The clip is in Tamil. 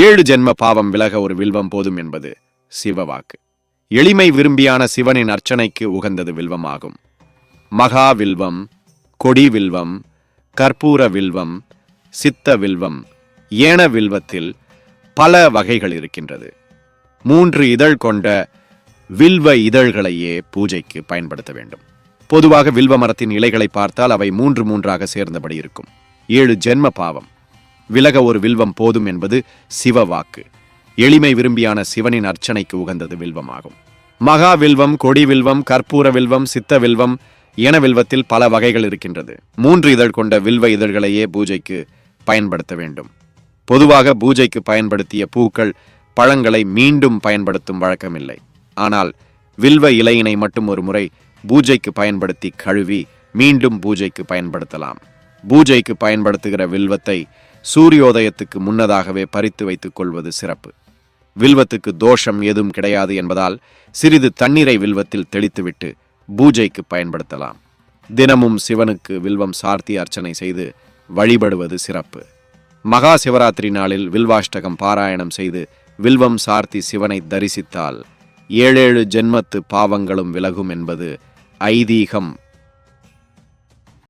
ஏழு ஜென்ம பாவம் விலக ஒரு வில்வம் போதும் என்பது சிவவாக்கு. எளிமை விரும்பியான சிவனின் அர்ச்சனைக்கு உகந்தது வில்வமாகும். மகா வில்வம் கொடி வில்வம் கற்பூர வில்வம் சித்த வில்வம் ஏன வில்வத்தில் பல வகைகள் இருக்கின்றது. மூன்று இதழ் கொண்ட வில்வ இதழ்களையே பூஜைக்கு பயன்படுத்த வேண்டும். பொதுவாக வில்வ மரத்தின் இலைகளை பார்த்தால் அவை மூன்று மூன்றாக சேர்ந்தபடி இருக்கும். ஏழு ஜென்ம பாவம். விலக ஒரு வில்வம் போதும் என்பது சிவ வாக்கு எளிமை விரும்பியான சிவனின் அர்ச்சனைக்கு உகந்தது வில்வமாகும். மகா வில்வம் கொடி வில்வம் கற்பூர வில்வம் சித்த வில்வம் என வில்வத்தில் பல வகைகள் இருக்கின்றது. மூன்று இதழ் கொண்ட வில்வ இதழ்களையே பூஜைக்கு பயன்படுத்த வேண்டும். பொதுவாக பூஜைக்கு பயன்படுத்திய பூக்கள் பழங்களை மீண்டும் பயன்படுத்தும் வழக்கமில்லை. ஆனால் வில்வ இலையினை மட்டும் ஒரு முறை பூஜைக்கு பயன்படுத்தி கழுவி மீண்டும் பூஜைக்கு பயன்படுத்தலாம். பூஜைக்கு பயன்படுத்துகிற வில்வத்தை சூரியோதயத்துக்கு முன்னதாகவே பறித்து வைத்துக் கொள்வது சிறப்பு. வில்வத்துக்கு தோஷம் ஏதும் கிடையாது என்பதால் சிறிது தண்ணீரை வில்வத்தில் தெளித்துவிட்டு பூஜைக்கு பயன்படுத்தலாம். தினமும் சிவனுக்கு வில்வம் சார்த்தி அர்ச்சனை செய்து வழிபடுவது சிறப்பு. மகா சிவராத்திரி நாளில் வில்வாஷ்டகம் பாராயணம் செய்து வில்வம் சார்த்தி சிவனை தரிசித்தால் ஏழேழு ஜென்மத்து பாவங்களும் விலகும் என்பது ஐதீகம்